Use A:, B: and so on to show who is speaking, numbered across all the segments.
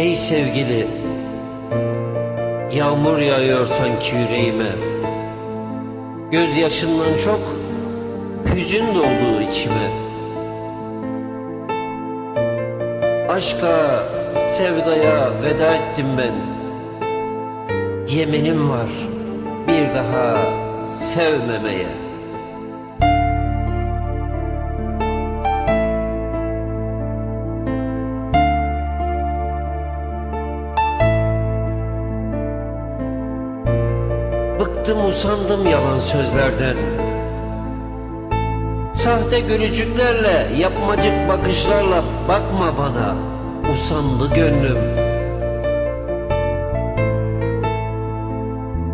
A: Ey sevgili Yağmur yağıyor sanki yüreğime. Gözyaşından çok Hüzün doldu içime. Aşka, sevdaya veda ettim ben. Yeminim var bir daha sevmemeye Bıktım usandım yalan sözlerden. Sahte gülücüklerle yapmacık bakışlarla bakma bana Usandı gönlüm.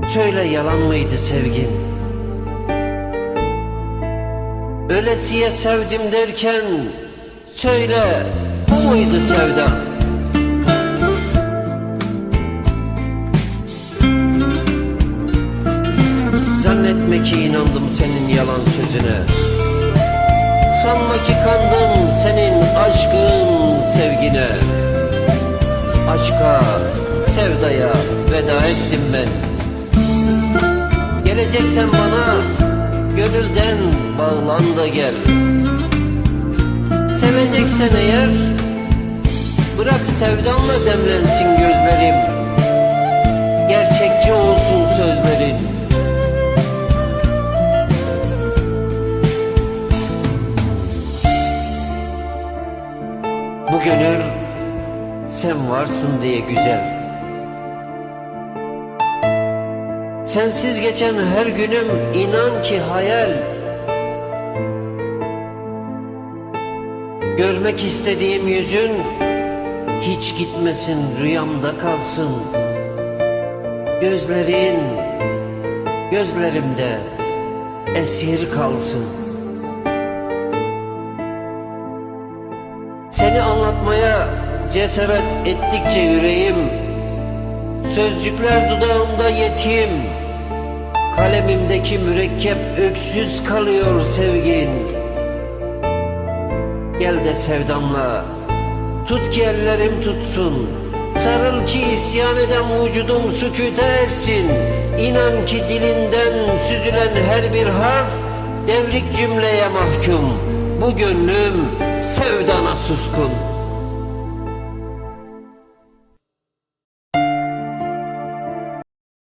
A: Söyle yalan mıydı sevgin? Ölesiye sevdim derken Söyle bu muydu sevdam Zannetme ki inandım senin yalan sözüne. Sanma ki kandım senin aşkın sevgine. Aşka, sevdaya veda ettim ben. Geleceksen bana gönülden bağlan da gel. Seveceksen eğer bırak sevdanla demlensin gözlerim Bu gönül sen varsın diye güzel. Sensiz geçen her günüm inan ki hayal. Görmek istediğim yüzün hiç gitmesin rüyamda kalsın. Gözlerin gözlerimde esir kalsın Seni anlatmaya cesaret ettikçe yüreğim Sözcükler dudağımda yetim. Kalemimdeki mürekkep öksüz kalıyor sevgin. Gel de sevdamla Tut ki ellerim tutsun. Sarıl ki isyan eden vücudum sükûte ersin. İnan ki dilinden süzülen her bir harf Devrik cümleye mahkum Bu gönlüm sevdana suskun